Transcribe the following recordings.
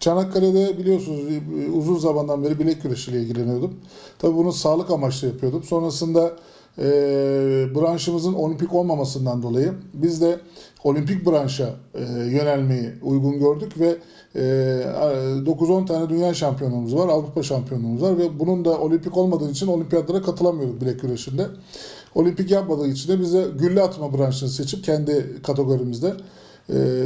Çanakkale'de biliyorsunuz e, uzun zamandan beri bilek güreşiyle ilgileniyordum. Tabii bunu sağlık amaçlı yapıyordum. Sonrasında e, branşımızın olimpik olmamasından dolayı biz de olimpik branşa e, yönelmeyi uygun gördük ve e, 9-10 tane dünya şampiyonluğumuz var, Avrupa şampiyonluğumuz var ve bunun da olimpik olmadığı için olimpiyatlara katılamıyorduk bilek güreşinde. Olimpik yapmadığı için de bize gülle atma branşını seçip kendi kategorimizde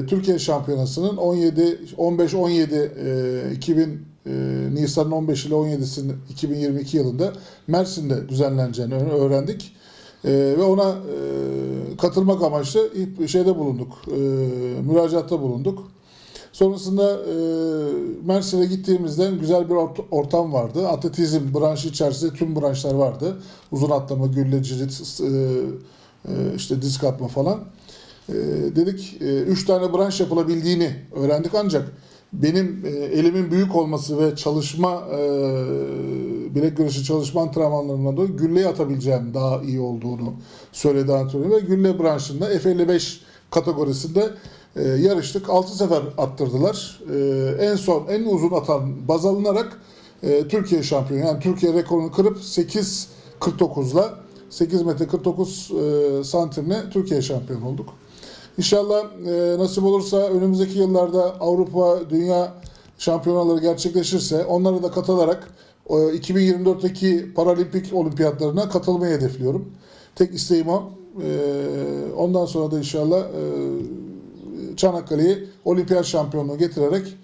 Türkiye Şampiyonası'nın 17 15 17 e, 2000 e, Nisan'ın 15 ile 17'sinin 2022 yılında Mersin'de düzenleneceğini öğrendik. E, ve ona e, katılmak amaçlı şeyde bulunduk. E, müracaatta bulunduk. Sonrasında e, Mersin'e gittiğimizde güzel bir ort- ortam vardı. Atletizm branşı içerisinde tüm branşlar vardı. Uzun atlama, güllecilik, e, e, işte disk atma falan. E, dedik e, üç tane branş yapılabildiğini öğrendik ancak benim e, elimin büyük olması ve çalışma e, bilek güreşi çalışma antrenmanlarından dolayı gülleye atabileceğim daha iyi olduğunu söyledi antrenör ve gülle branşında F55 kategorisinde e, yarıştık. 6 sefer attırdılar. E, en son en uzun atan baz alınarak e, Türkiye şampiyonu yani Türkiye rekorunu kırıp 8.49'la 8 metre 49 e, santimle Türkiye şampiyonu olduk. İnşallah e, nasip olursa önümüzdeki yıllarda Avrupa, Dünya şampiyonaları gerçekleşirse onlara da katılarak e, 2024'teki Paralimpik olimpiyatlarına katılmayı hedefliyorum. Tek isteğim o. E, ondan sonra da inşallah e, Çanakkale'yi olimpiyat şampiyonluğu getirerek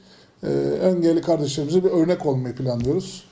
e, engelli kardeşlerimize bir örnek olmayı planlıyoruz.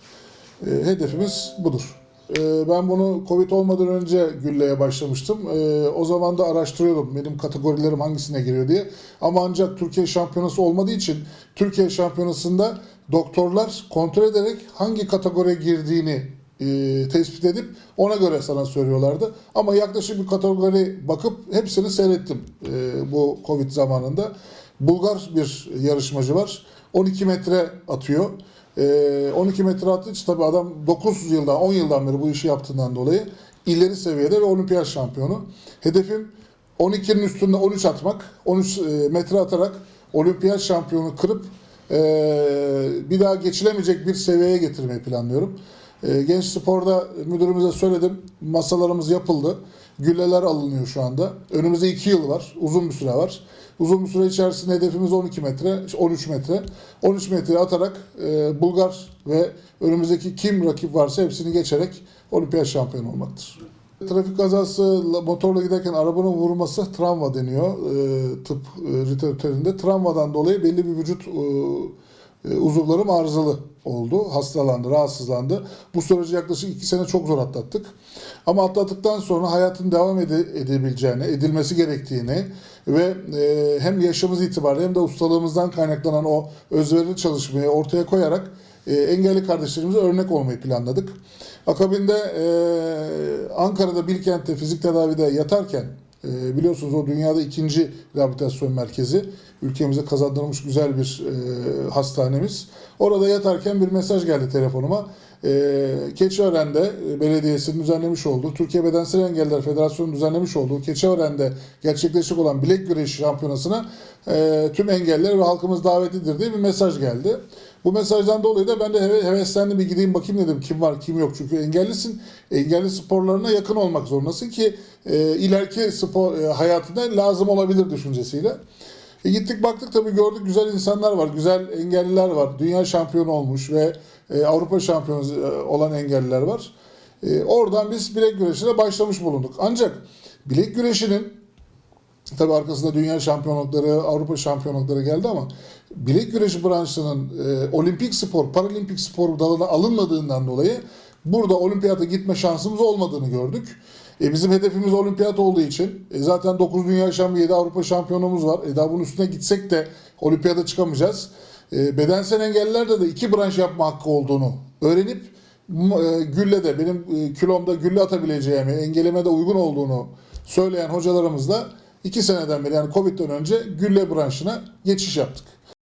E, hedefimiz budur. E, ben bunu Covid olmadan önce gülleye başlamıştım. E, o zaman da araştırıyordum benim kategorilerim hangisine giriyor diye. Ama ancak Türkiye şampiyonası olmadığı için Türkiye şampiyonasında doktorlar kontrol ederek hangi kategoriye girdiğini e, tespit edip ona göre sana söylüyorlardı. Ama yaklaşık bir kategori bakıp hepsini seyrettim e, bu Covid zamanında. Bulgar bir yarışmacı var. 12 metre atıyor. Ee, 12 metre attığı için tabii adam 9 yıldan 10 yıldan beri bu işi yaptığından dolayı ileri seviyede ve olimpiyat şampiyonu. Hedefim 12'nin üstünde 13 atmak. 13 e, metre atarak olimpiyat şampiyonu kırıp e, bir daha geçilemeyecek bir seviyeye getirmeyi planlıyorum. E, Genç Spor'da müdürümüze söyledim. Masalarımız yapıldı. Gülleler alınıyor şu anda. Önümüzde 2 yıl var. Uzun bir süre var. Uzun bir süre içerisinde hedefimiz 12 metre, 13 metre. 13 metre atarak e, Bulgar ve önümüzdeki kim rakip varsa hepsini geçerek olimpiyat şampiyonu olmaktır. Trafik kazası motorla giderken arabanın vurması travma deniyor e, tıp e, literatüründe. Travmadan dolayı belli bir vücut e, uzuvlarım arızalı oldu. Hastalandı, rahatsızlandı. Bu süreci yaklaşık iki sene çok zor atlattık. Ama atlattıktan sonra hayatın devam ede- edebileceğini, edilmesi gerektiğini ve e, hem yaşımız itibariyle hem de ustalığımızdan kaynaklanan o özverili çalışmayı ortaya koyarak e, engelli kardeşlerimize örnek olmayı planladık. Akabinde e, Ankara'da Bilkent'te fizik tedavide yatarken e, biliyorsunuz o dünyada ikinci rehabilitasyon merkezi. Ülkemize kazandırılmış güzel bir e, hastanemiz. Orada yatarken bir mesaj geldi telefonuma. E, Keçiören'de e, belediyesinin düzenlemiş olduğu, Türkiye Bedensel Engelliler Federasyonu düzenlemiş olduğu Keçiören'de gerçekleşecek olan bilek güreşi şampiyonasına e, tüm engelliler ve halkımız davetlidir diye bir mesaj geldi. Bu mesajdan dolayı da ben de heve- heveslendim bir gideyim bakayım dedim kim var kim yok. Çünkü engellisin. Engelli sporlarına yakın olmak zorundasın ki e, ileriki spor e, hayatında lazım olabilir düşüncesiyle. E, gittik baktık tabii gördük güzel insanlar var, güzel engelliler var. Dünya şampiyonu olmuş ve e, Avrupa şampiyonu e, olan engelliler var. E, oradan biz bilek güreşine başlamış bulunduk. Ancak bilek güreşinin Tabii arkasında dünya şampiyonlukları, Avrupa şampiyonlukları geldi ama bilek güreşi branşının olimpik spor, paralimpik spor dalına alınmadığından dolayı burada olimpiyata gitme şansımız olmadığını gördük. E, bizim hedefimiz olimpiyat olduğu için e, zaten 9 dünya şampiyonu, 7 Avrupa şampiyonumuz var. E, daha bunun üstüne gitsek de olimpiyata çıkamayacağız. E, bedensel engellilerde de iki branş yapma hakkı olduğunu öğrenip e, gülle de benim e, kilomda gülle atabileceğimi, engelime de uygun olduğunu söyleyen hocalarımızla iki seneden beri yani Covid'den önce gülle branşına geçiş yaptık.